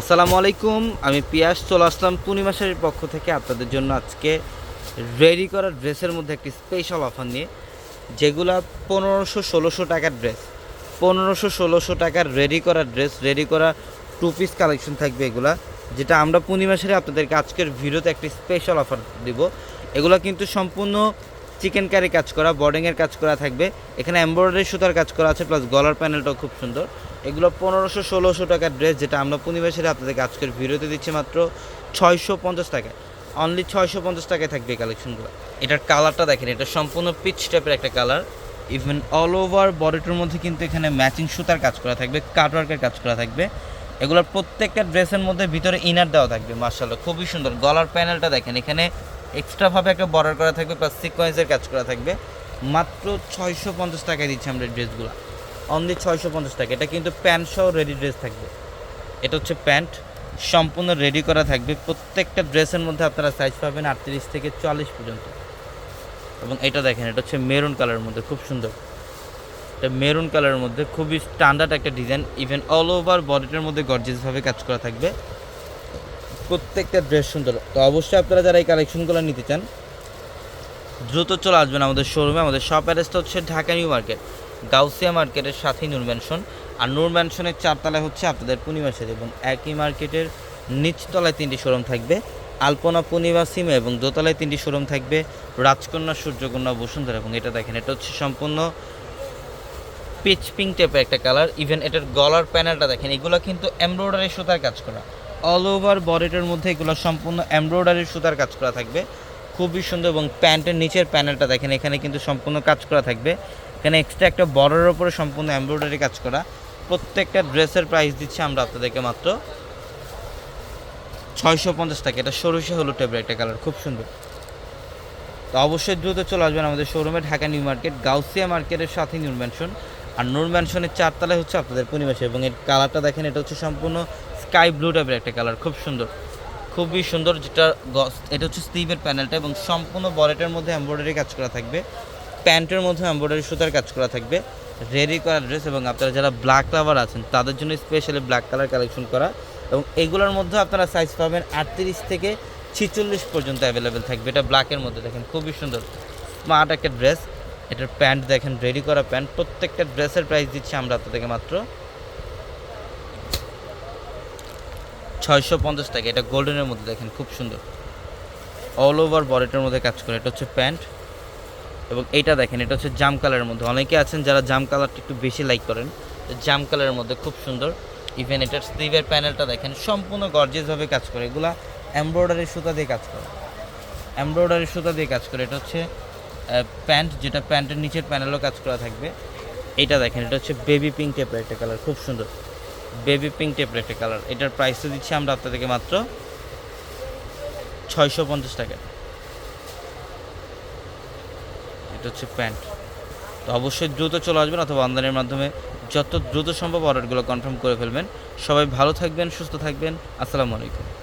আসসালামু আলাইকুম, আমি পিয়াস, চলে আসলাম পূর্ণিমাসের পক্ষ থেকে আপনাদের জন্য আজকে রেডি করা ড্রেসের মধ্যে একটি স্পেশাল অফার নিয়ে, যেগুলা পনেরোশো ষোলোশো টাকার ড্রেস পনেরোশো ষোলোশো টাকার রেডি করা ড্রেস রেডি করা টু পিস কালেকশন থাকবে এগুলা, যেটা আমরা পূর্ণিমাসের আপনাদেরকে আজকের ভিডিওতে একটি স্পেশাল অফার দিব। এগুলো কিন্তু সম্পূর্ণ চিকেন কারি কাজ করা বর্ডিংয়ের কাজ করা থাকবে। এখানে এমব্রয়ডারি সুতার কাজ করা আছে প্লাস গলার প্যানেলটাও খুব সুন্দর। এগুলো পনেরোশো, ষোলোশো টাকার ড্রেস যেটা আমরা পূর্ণিমাসের কাজ করে ভিডিওতে দিচ্ছি মাত্র ছয়শো পঞ্চাশ টাকায় অনলি ছয়শো পঞ্চাশ টাকায় থাকবে এই কালেকশনগুলো এটার কালারটা দেখেন, এটা সম্পূর্ণ পিচ টাইপের একটা কালার ইভেন অল ওভার বডিটার মধ্যে কিন্তু এখানে ম্যাচিং সুতার কাজ করা থাকবে কাটওয়ার্কের কাজ করা থাকবে। এগুলোর প্রত্যেকটা ড্রেসের মধ্যে ভিতরে ইনার দেওয়া থাকবে মার্শাল্লাহ খুবই সুন্দর। গলার প্যানেলটা দেখেন, এখানে এক্সট্রাভাবে একটা বর্ডার করা থাকবে প্লাস সিকোয়েন্সের কাজ করা থাকবে। মাত্র ছয়শো পঞ্চাশ টাকায় দিচ্ছি আমরা ড্রেসগুলো অনলি ছয়শো পঞ্চাশ টাকা। এটা কিন্তু প্যান্ট সহ রেডি ড্রেস থাকবে। এটা হচ্ছে প্যান্ট সম্পূর্ণ রেডি করা থাকবে। প্রত্যেকটা ড্রেসের মধ্যে আপনারা সাইজ পাবেন আটত্রিশ থেকে চল্লিশ পর্যন্ত। এবং এটা দেখেন, এটা হচ্ছে মেরুন কালারের মধ্যে। খুব সুন্দর। এটা মেরুন কালারের মধ্যে। খুবই স্ট্যান্ডার্ড একটা ডিজাইন ইভেন অল ওভার বডিটার মধ্যে গর্জিয়াসভাবে কাজ করা থাকবে। প্রত্যেকটা ড্রেস সুন্দর। তো অবশ্যই আপনারা যারা এই কালেকশনগুলো নিতে চান, দ্রুত চলে আসবেন আমাদের শোরুমে আমাদের শপ অ্যাড্রেসটা হচ্ছে ঢাকা নিউ মার্কেট, গাউসিয়া মার্কেটের সাথেই নূর ম্যানশন আর নূর ম্যানশনের চারতলায় হচ্ছে আপনাদের পূর্ণিমাসের এবং একই মার্কেটের নিচতলায় তিনটি শোরুম থাকবে। আলপনা, পূর্ণিমা, সিমে এবং দোতলায় তিনটি শোরুম থাকবে। রাজকন্যা, সূর্যকন্যা, বসুন্ধরা এবং এটা দেখেন, এটা হচ্ছে সম্পূর্ণ পিচ পিঙ্ক টাইপের একটা কালার ইভেন এটার গলার প্যানেলটা দেখেন, এগুলো কিন্তু এমব্রয়ডারি সুতার কাজ করা। অল ওভার বডিটার মধ্যে এগুলো সম্পূর্ণ এমব্রয়ডারি সুতার কাজ করা থাকবে। খুবই সুন্দর এবং প্যান্টের নিচের প্যানেলটা দেখেন, এখানে কিন্তু সম্পূর্ণ কাজ করা থাকবে। এখানে এক্সট্রা একটা বর্ডারের উপরে সম্পূর্ণ এমব্রয়ডারি কাজ করা। প্রত্যেকটা ড্রেসের প্রাইস দিচ্ছি আমরা আপনাদেরকে মাত্র ছয়শো পঞ্চাশ টাকা। এটা সরষে হলুদ টাইপের একটা কালার খুব সুন্দর। তো অবশ্যই দ্রুত চলে আসবেন আমাদের শোরুমে ঢাকা নিউ মার্কেট, গাউসিয়া মার্কেটের সাথে নূর ম্যানশন আর নূর ম্যানশনের চারতলায় হচ্ছে আপনাদের পরিবেশে এবং এর কালারটা দেখেন, এটা হচ্ছে সম্পূর্ণ স্কাই ব্লু টাইপের একটা কালার, খুব সুন্দর। খুবই সুন্দর যেটা এটা হচ্ছে স্লিভের প্যানেলটা এবং সম্পূর্ণ বলেটের মধ্যে এমব্রয়ডারি কাজ করা থাকবে। প্যান্টের মধ্যে এমব্রয়ডারি সুতার কাজ করা থাকবে। রেডি করা ড্রেস এবং আপনারা যারা ব্ল্যাক লাভার আছেন, তাদের জন্য স্পেশালি ব্ল্যাক কালার কালেকশন করা। এবং এগুলোর মধ্যে আপনারা সাইজ পাবেন আটত্রিশ থেকে ছিচল্লিশ পর্যন্ত অ্যাভেলেবেল থাকবে। এটা ব্ল্যাকের মধ্যে দেখেন, খুবই সুন্দর। স্মার্ট একটা ড্রেস এটার প্যান্ট দেখেন রেডি করা প্যান্ট। প্রত্যেকটা ড্রেসের প্রাইস দিচ্ছি আমরা আপনাদেরকে মাত্র ছয়শো পঞ্চাশ টাকা, এটা গোল্ডেনের মধ্যে দেখেন, খুব সুন্দর। অল ওভার বডিটার মধ্যে কাজ করে, এটা হচ্ছে প্যান্ট। এবং এইটা দেখেন, এটা হচ্ছে জাম কালারের মধ্যে। অনেকে আছেন যারা জাম কালারটা একটু বেশি লাইক করেন জাম কালারের মধ্যে খুব সুন্দর। ইভেন এটার স্লিভের প্যানেলটা দেখেন, সম্পূর্ণ গর্জিয়াসভাবে কাজ করে। এগুলা এমব্রয়ডারি সুতা দিয়ে কাজ করে। এমব্রয়ডারি সুতা দিয়ে কাজ করে, এটা হচ্ছে প্যান্ট, যেটা প্যান্টের নিচের প্যানেলও কাজ করা থাকবে। এটা দেখেন, এটা হচ্ছে বেবি পিঙ্ক টাইপের একটা কালার খুব সুন্দর। বেবি পিঙ্ক টেপের একটা কালার। এটার প্রাইসও দিচ্ছি আমরা আপনাদেরকে মাত্র ছয়শো পঞ্চাশ টাকা। এটা হচ্ছে প্যান্ট। তো অবশ্যই দ্রুত চলে আসবেন অথবা অনলাইনের মাধ্যমে যত দ্রুত সম্ভব অর্ডারগুলো কনফার্ম করে ফেলবেন। সবাই ভালো থাকবেন, সুস্থ থাকবেন। আসসালামু আলাইকুম।